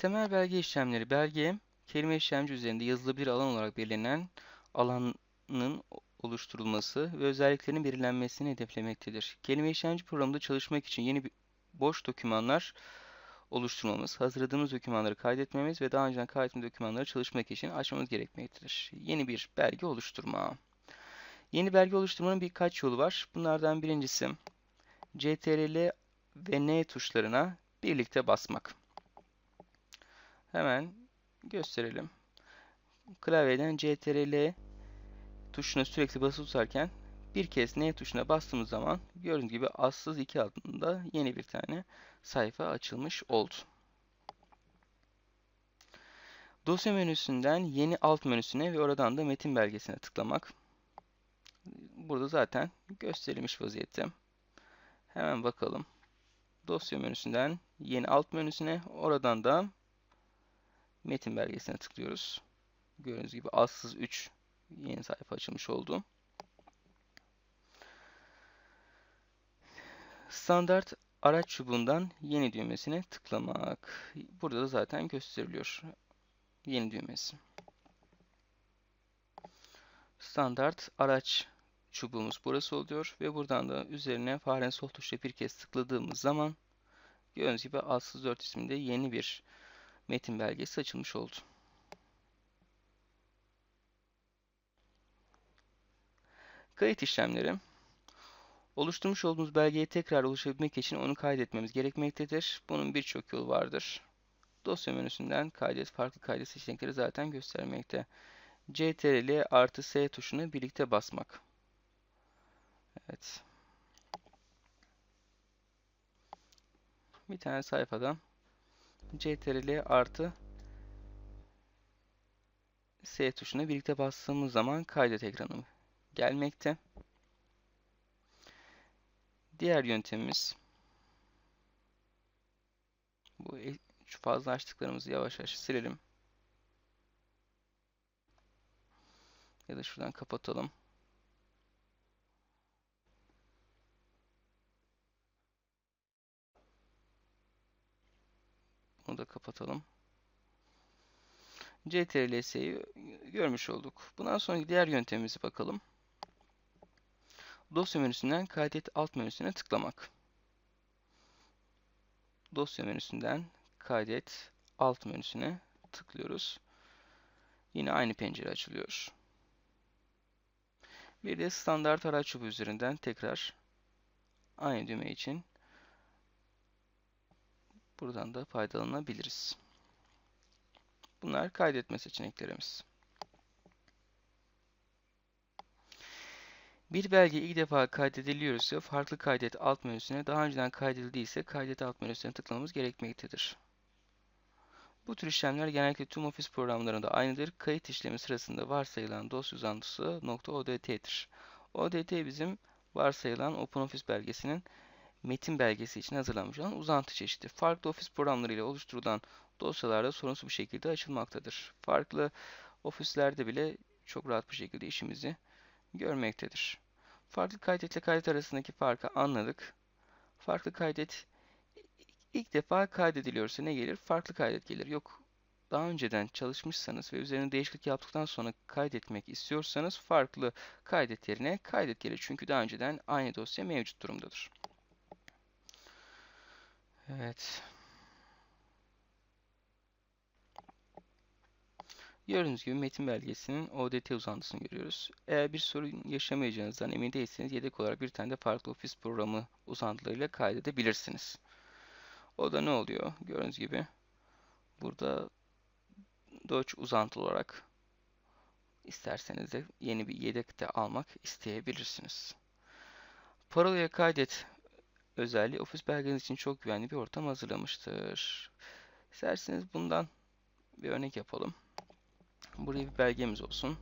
Temel belge işlemleri belge, kelime işlemci üzerinde yazılı bir alan olarak belirlenen alanın oluşturulması ve özelliklerinin belirlenmesini hedeflemektedir. Kelime işlemci programında çalışmak için yeni bir boş dokümanlar oluşturmamız, hazırladığımız dokümanları kaydetmemiz ve daha önceden kaydettiğimiz dokümanları çalışmak için açmamız gerekmektedir. Yeni bir belge oluşturma. Yeni belge oluşturmanın birkaç yolu var. Bunlardan birincisi CTRL ve N tuşlarına birlikte basmak. Hemen gösterelim. Klavyeden CTRL tuşuna sürekli basılı tutarken bir kez N tuşuna bastığımız zaman gördüğünüz gibi assız 2 adında yeni bir tane sayfa açılmış oldu. Dosya menüsünden yeni alt menüsüne ve oradan da metin belgesine tıklamak. Burada zaten gösterilmiş vaziyette. Hemen bakalım. Dosya menüsünden yeni alt menüsüne oradan da metin belgesine tıklıyoruz. Gördüğünüz gibi assız 3 yeni sayfa açılmış oldu. Standart araç çubuğundan yeni düğmesine tıklamak. Burada da zaten gösteriliyor. Yeni düğmesi. Standart araç çubuğumuz burası oluyor ve buradan da üzerine farenin sol tuşla bir kez tıkladığımız zaman gördüğünüz gibi alsız 4 isminde yeni bir metin belgesi açılmış oldu. Kayıt işlemleri Oluşturmuş olduğumuz belgeye tekrar ulaşabilmek için onu kaydetmemiz gerekmektedir. Bunun birçok yolu vardır. Dosya menüsünden kaydet farklı kaydet seçenekleri zaten göstermekte. CTRL artı S tuşunu birlikte basmak. Evet. Bir tane sayfadan CTRL artı S tuşuna birlikte bastığımız zaman kaydet ekranı gelmekte. Diğer yöntemimiz bu e, şu fazla açtıklarımızı yavaş yavaş silelim. Ya da şuradan kapatalım. Bunu da kapatalım. CTRL-S'yi görmüş olduk. Bundan sonraki diğer yöntemimizi bakalım. Dosya menüsünden kaydet alt menüsüne tıklamak. Dosya menüsünden kaydet alt menüsüne tıklıyoruz. Yine aynı pencere açılıyor. Bir de standart araç çubuğu üzerinden tekrar aynı düğme için buradan da faydalanabiliriz. Bunlar kaydetme seçeneklerimiz. Bir belge ilk defa kaydediliyorsa farklı kaydet alt menüsüne daha önceden kaydedildiyse kaydet alt menüsüne tıklamamız gerekmektedir. Bu tür işlemler genellikle tüm ofis programlarında aynıdır. Kayıt işlemi sırasında varsayılan dosya uzantısı .odd'tir. ODT bizim varsayılan OpenOffice belgesinin metin belgesi için hazırlanmış olan uzantı çeşidi. Farklı ofis programları ile oluşturulan dosyalarda sorunsuz bir şekilde açılmaktadır. Farklı ofislerde bile çok rahat bir şekilde işimizi görmektedir. Farklı kaydet ile kaydet arasındaki farkı anladık. Farklı kaydet ilk defa kaydediliyorsa ne gelir? Farklı kaydet gelir. Yok daha önceden çalışmışsanız ve üzerine değişiklik yaptıktan sonra kaydetmek istiyorsanız farklı kaydet yerine kaydet gelir. Çünkü daha önceden aynı dosya mevcut durumdadır. Evet. Gördüğünüz gibi metin belgesinin ODT uzantısını görüyoruz. Eğer bir sorun yaşamayacağınızdan emin değilseniz yedek olarak bir tane de farklı ofis programı uzantılarıyla kaydedebilirsiniz. O da ne oluyor? Gördüğünüz gibi burada Doge uzantı olarak isterseniz de yeni bir yedek de almak isteyebilirsiniz. Parolaya kaydet özelliği ofis belgeniz için çok güvenli bir ortam hazırlamıştır. İsterseniz bundan bir örnek yapalım. Buraya bir belgemiz olsun.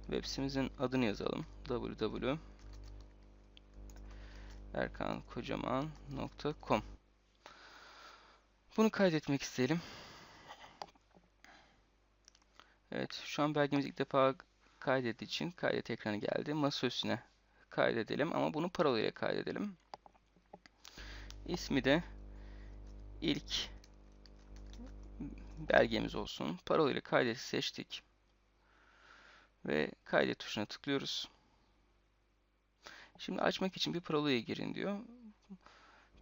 Web sitemizin adını yazalım. www.erkankocaman.com Bunu kaydetmek isteyelim. Evet, şu an belgemiz ilk defa kaydettiği için kaydet ekranı geldi. Masa üstüne kaydedelim ama bunu parolayla kaydedelim. İsmi de ilk belgemiz olsun. Parola ile kaydeti seçtik. Ve kaydet tuşuna tıklıyoruz. Şimdi açmak için bir parolaya girin diyor.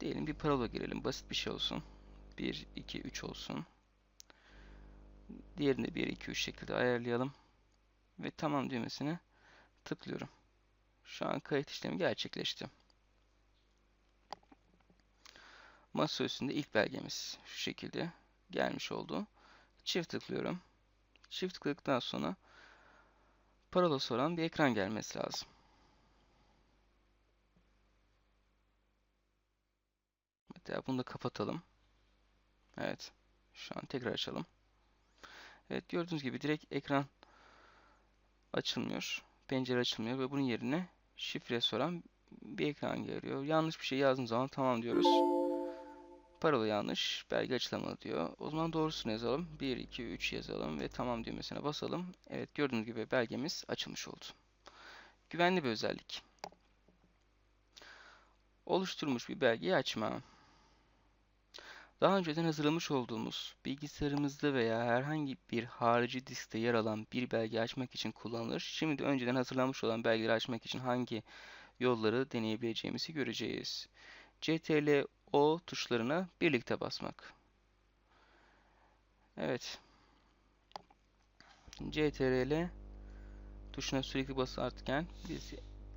Diyelim bir parola girelim. Basit bir şey olsun. 1, 2, 3 olsun. Diğerini de 1, 2, 3 şekilde ayarlayalım. Ve tamam düğmesine tıklıyorum. Şu an kayıt işlemi gerçekleşti. Masa üstünde ilk belgemiz şu şekilde gelmiş oldu. Çift tıklıyorum. Çift tıkladıktan sonra parola soran bir ekran gelmesi lazım. Hatta bunu da kapatalım. Evet. Şu an tekrar açalım. Evet gördüğünüz gibi direkt ekran açılmıyor. Pencere açılmıyor ve bunun yerine şifre soran bir ekran geliyor. Yanlış bir şey yazdığım zaman tamam diyoruz. Parola yanlış. Belge açılamadı diyor. O zaman doğrusunu yazalım. 1, 2, 3 yazalım ve tamam düğmesine basalım. Evet gördüğünüz gibi belgemiz açılmış oldu. Güvenli bir özellik. Oluşturmuş bir belgeyi açma. Daha önceden hazırlamış olduğumuz bilgisayarımızda veya herhangi bir harici diskte yer alan bir belge açmak için kullanılır. Şimdi de önceden hazırlanmış olan belgeleri açmak için hangi yolları deneyebileceğimizi göreceğiz. CTRL O tuşlarına birlikte basmak. Evet. CTRL tuşuna sürekli basarken biz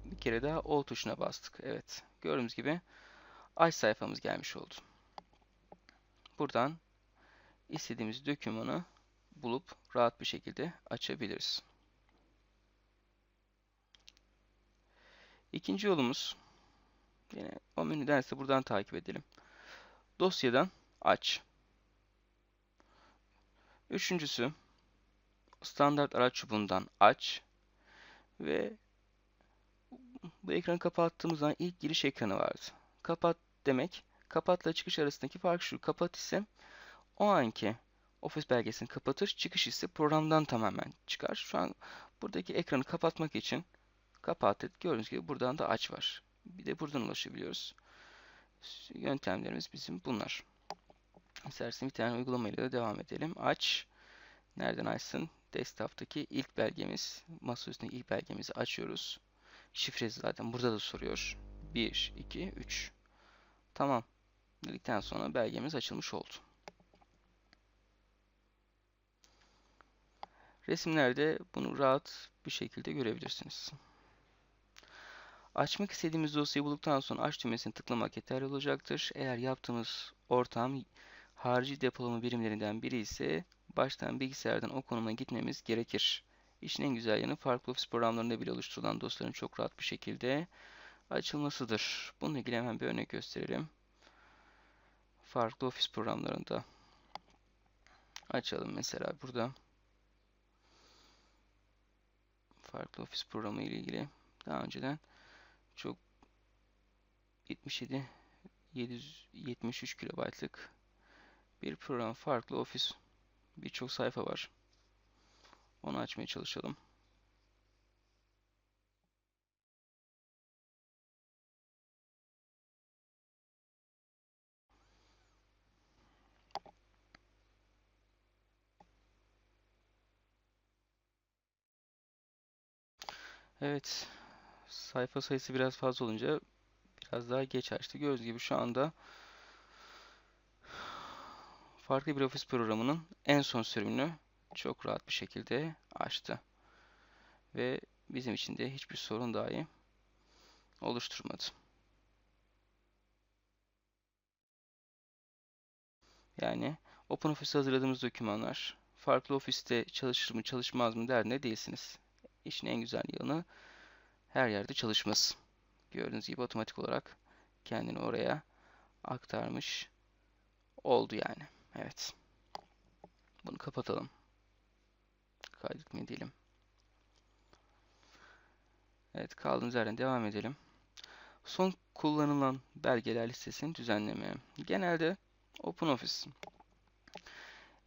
bir kere daha O tuşuna bastık. Evet. Gördüğünüz gibi aç sayfamız gelmiş oldu. Buradan istediğimiz dokümanı bulup rahat bir şekilde açabiliriz. İkinci yolumuz yine o menüden ise buradan takip edelim. Dosyadan aç. Üçüncüsü standart araç çubuğundan aç ve bu ekranı kapattığımız zaman ilk giriş ekranı vardı. Kapat demek Kapatla çıkış arasındaki fark şu. Kapat ise o anki ofis belgesini kapatır. Çıkış ise programdan tamamen çıkar. Şu an buradaki ekranı kapatmak için kapattık. Gördüğünüz gibi buradan da aç var. Bir de buradan ulaşabiliyoruz. Yöntemlerimiz bizim bunlar. İsterseniz bir tane uygulamayla da devam edelim. Aç. Nereden açsın? Desktop'taki ilk belgemiz, masaüstündeki ilk belgemizi açıyoruz. Şifresi zaten burada da soruyor. 1, 2, 3. Tamam dedikten sonra belgemiz açılmış oldu. Resimlerde bunu rahat bir şekilde görebilirsiniz. Açmak istediğimiz dosyayı bulduktan sonra aç düğmesini tıklamak yeterli olacaktır. Eğer yaptığımız ortam harici depolama birimlerinden biri ise baştan bilgisayardan o konuma gitmemiz gerekir. İşin en güzel yanı farklı ofis programlarında bile oluşturulan dosyaların çok rahat bir şekilde açılmasıdır. Bununla ilgili hemen bir örnek gösterelim farklı ofis programlarında açalım. Mesela burada farklı ofis programı ile ilgili daha önceden çok 77 773 kilobaytlık bir program farklı ofis birçok sayfa var. Onu açmaya çalışalım. Evet. Sayfa sayısı biraz fazla olunca biraz daha geç açtı. Gördüğünüz gibi şu anda farklı bir ofis programının en son sürümünü çok rahat bir şekilde açtı. Ve bizim için de hiçbir sorun dahi oluşturmadı. Yani OpenOffice hazırladığımız dokümanlar farklı ofiste çalışır mı çalışmaz mı derdinde değilsiniz. İşin en güzel yanı her yerde çalışması. Gördüğünüz gibi otomatik olarak kendini oraya aktarmış oldu yani. Evet. Bunu kapatalım. Kaydetme diyelim. Evet kaldığımız yerden devam edelim. Son kullanılan belgeler listesini düzenleme. Genelde OpenOffice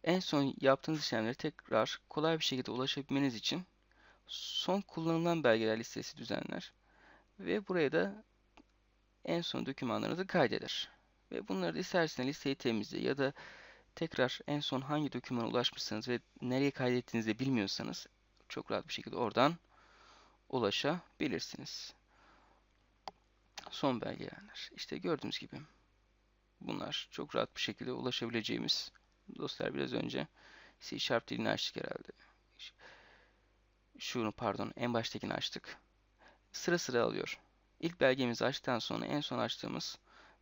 en son yaptığınız işlemleri tekrar kolay bir şekilde ulaşabilmeniz için son kullanılan belgeler listesi düzenler ve buraya da en son dokümanlarınızı kaydeder. Ve bunları da isterseniz listeyi temizle ya da tekrar en son hangi dokümana ulaşmışsınız ve nereye kaydettiğinizi de bilmiyorsanız çok rahat bir şekilde oradan ulaşabilirsiniz. Son belgeler. İşte gördüğünüz gibi bunlar çok rahat bir şekilde ulaşabileceğimiz dostlar biraz önce C Sharp dilini açtık herhalde. Şunu pardon en baştakini açtık. Sıra sıra alıyor. İlk belgemizi açtıktan sonra en son açtığımız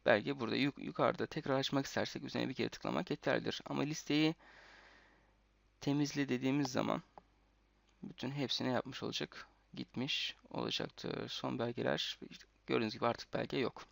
belge burada yuk yukarıda tekrar açmak istersek üzerine bir kere tıklamak yeterlidir. Ama listeyi temizle dediğimiz zaman bütün hepsini yapmış olacak. Gitmiş olacaktır. Son belgeler gördüğünüz gibi artık belge yok.